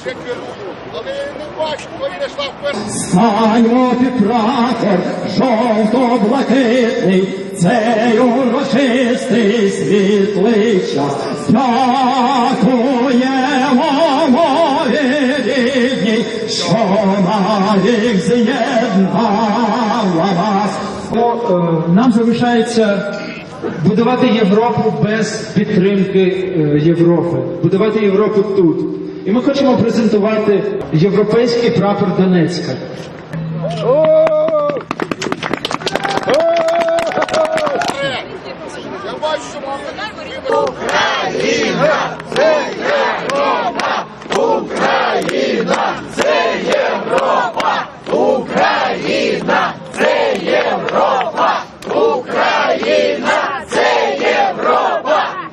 ще керую, прапор, жовто-блакитний, цей урочистий світлий час. Дякуємо мові рідній, що навік з'єднала. Тому, е, Нам залишається будувати Європу без підтримки е, Європи, будувати Європу тут. І ми хочемо презентувати європейський прапор Донецька. Я бачу, що мама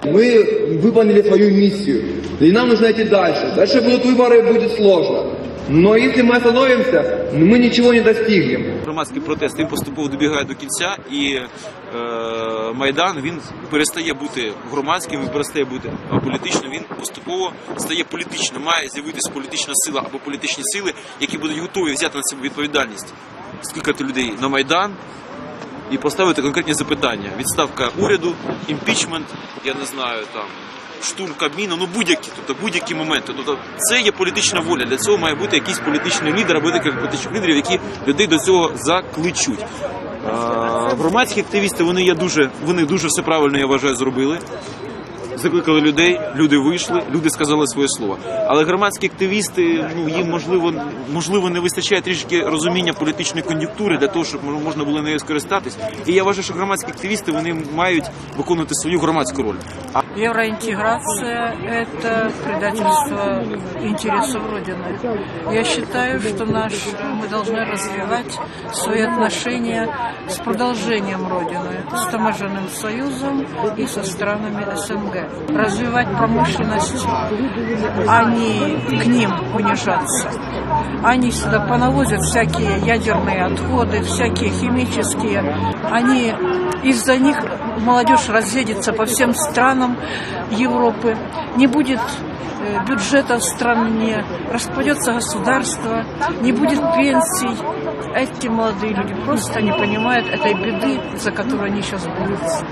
Мы выполнили свою миссию, и нам нужно идти дальше. Дальше будут выборы, и будет сложно. Но если мы остановимся, мы ничего не достигнем. громадський протест він поступово добігає до кінця, і е, майдан він перестає бути громадським, він перестає бути політичним. Він поступово стає політичним. Має з'явитися політична сила або політичні сили, які будуть готові взяти на себе відповідальність, скликати людей на майдан. І поставити конкретні запитання: відставка уряду, імпічмент, я не знаю там. Штурм Кабміну, ну будь-які, тобто будь-які моменти. Тобто це є політична воля. Для цього має бути якийсь політичний лідер або декілька політичних лідерів, які людей до цього закличуть. А, громадські активісти вони є дуже, вони дуже все правильно я вважаю зробили. Закликали людей, люди вийшли, люди сказали своє слово. Але громадські активісти, ну їм можливо, можливо, не вистачає трішки розуміння політичної кон'юнктури для того, щоб можна було нею скористатись. І я вважаю, що громадські активісти вони мають виконувати свою громадську роль. Евроинтеграция – это предательство интересов Родины. Я считаю, что наш, мы должны развивать свои отношения с продолжением Родины, с Таможенным союзом и со странами СНГ. Развивать промышленность, а не к ним унижаться. Они сюда понавозят всякие ядерные отходы, всякие химические. Они из-за них молодежь разъедется по всем странам Европы, не будет э, бюджета в стране, распадется государство, не будет пенсий. Эти молодые люди просто не понимают этой беды, за которую они сейчас борются.